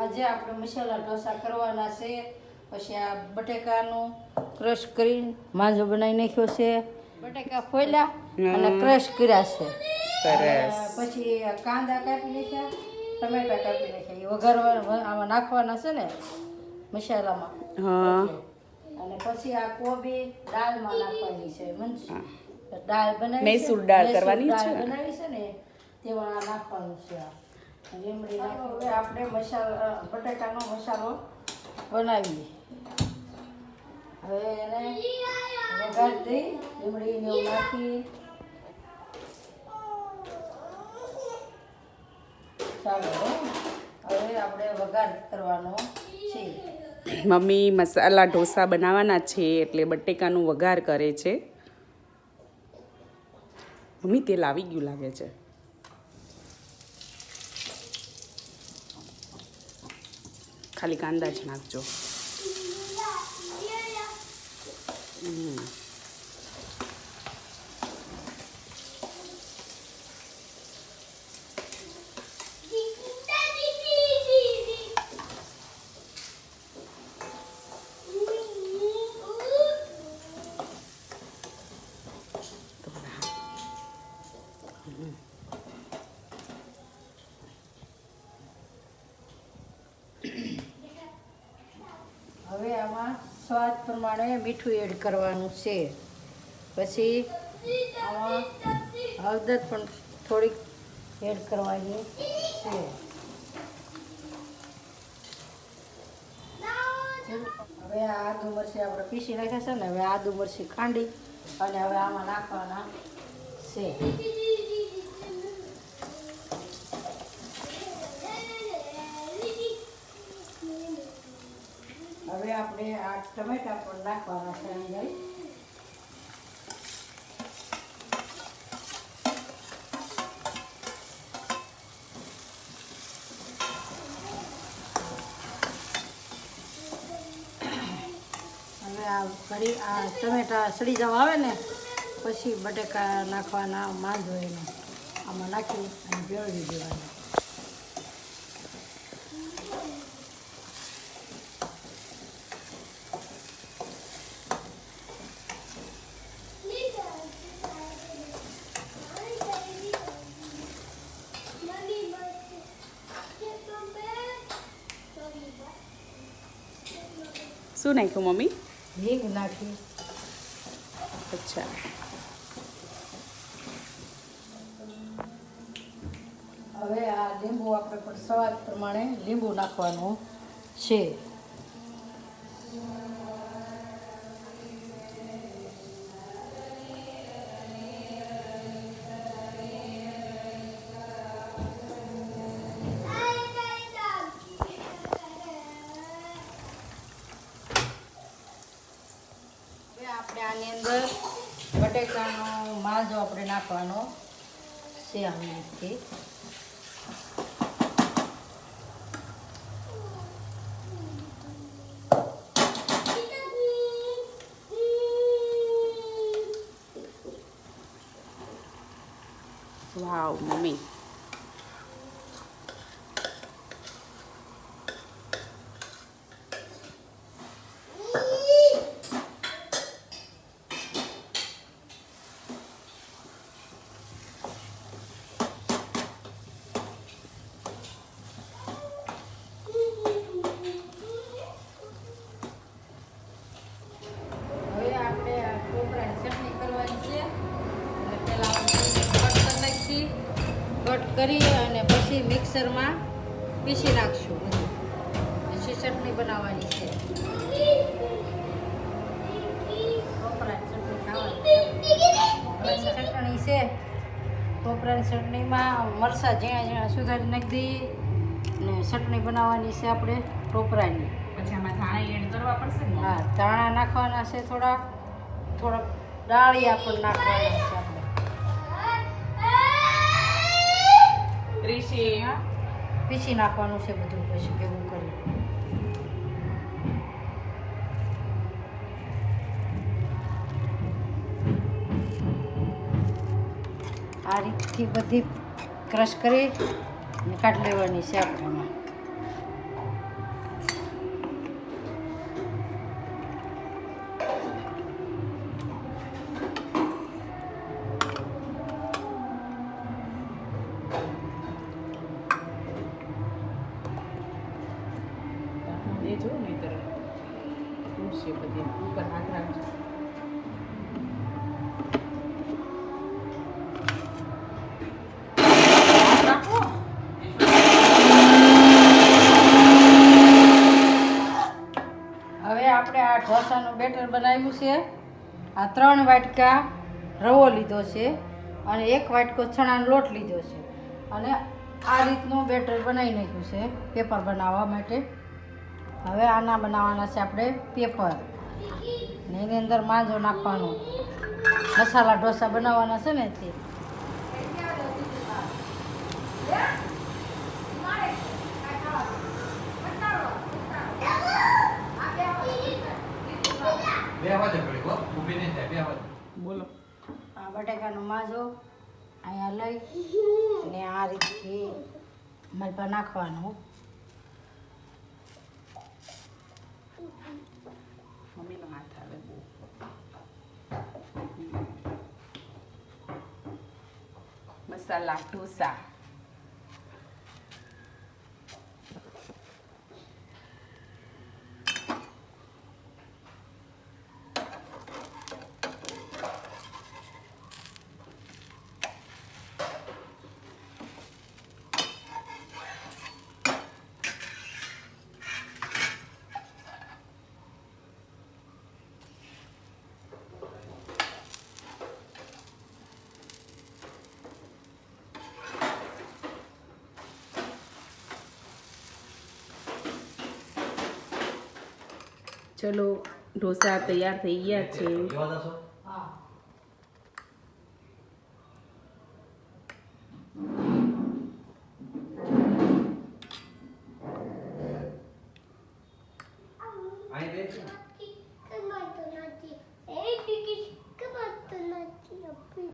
આજે આપણે મસાલા ઢોસા કરવાના છે પછી આ બટેકાનું ક્રશ કરીને માંજો બનાવી નાખ્યો છે. બટેકા ફોલ્યા અને ક્રશ કર્યા છે. સરસ. પછી કાંદા કાપી નાખ્યા ટમેટા કાપી નાખ્યા. એ વઘારવા આમાં નાખવાના છે ને મસાલામાં. હા. અને પછી આ કોબી દાળમાં નાખવાની છે મનસ દાળ બનાવી મૈસૂર દાળ કરવાની છે. બનાવી છે ને તેમાં નાખવાનું છે આ. લીમડી હવે આપણે મસાલા બટાકાનો મસાલો બનાવીએ. હવે એને વઘાર લીમડીને નાખી. ચાલો હવે આપણે વઘાર કરવાનો છે. મમ્મી મસાલા ઢોસા બનાવવાના છે એટલે બટેકાનું વઘાર કરે છે. મમ્મી તેલ આવી ગયું લાગે છે. ખાલી કાંદા જ નાખજો હમ. સ્વાદ પ્રમાણે મીઠું એડ કરવાનું છે. પછી આમાં હળદર પણ થોડીક એડ કરવાની છે. હવે આ આદુ મરચી આપણે પીસી નાખ્યા છે ને, હવે આદુ મરચી ખાંડી અને હવે આમાં નાખવાના છે હવે આપણે ટમેટા પણ નાખવાના છે અંદર હવે આ ઘડી આ ટમેટા સડી જવા આવે ને, પછી બટેકા નાખવાના માંજો એને આમાં નાખી અને ભેળવી દેવાના. શું નાખ્યું મમ્મી? હિંગ નાખી અચ્છા. હવે આ લીંબુ આપણે પણ સ્વાદ પ્રમાણે લીંબુ નાખવાનું છે. બટેકાનો માંજો આપણે નાખવાનો છે રીતે વાવ મમ્મી હવે આપણે આ કોપરાની ચટણી કરવાની છે એટલે પહેલાં કટ નાખી કટ કરી અને પછી મિક્સરમાં પીસી નાખશું. પછી ચટણી બનાવવાની છે. ચટણી છે. કોપરાની ચટણીમાં મરચાં ઝીણા ઝીણા સુધારી નાખી દઈએ અને ચટણી બનાવવાની છે આપણે ટોપરાની પછી આમાં ધાણા એડ કરવા પડશે ને? હા ધાણા નાખવાના છે થોડા. થોડાક ડાળિયા પણ નાખવાના છે આપણે. પીસી નાખવાનું છે બધું, પછી ભેગું કરી. આ રીતથી બધી ક્રશ કરી કાઢી લેવાની છે આપણે. તૂટશે બધી ઉપર હાથ રાખજો. હવે આપણે આ ઢોસાનું બેટર બનાવ્યું છે. આ ત્રણ વાટકા રવો લીધો છે અને એક વાટકો ચણાનો લોટ લીધો છે. અને આ રીતનું બેટર બનાવી નાખ્યું છે, પેપર બનાવવા માટે. હવે આના બનાવવાના છે આપણે પેપર. ને એની અંદર માંજો નાખવાનો. મસાલા ઢોસા બનાવવાના છે ને તે. બોલો. આ બટાકાનો માજો અહીંયા લઈ. ને આ રીતથી મલપા નાખવાનું મમ્મીનો હાથ આવે બહુ મસાલા ઢોસા ચલો ઢોસા તૈયાર થઈ ગયા છે.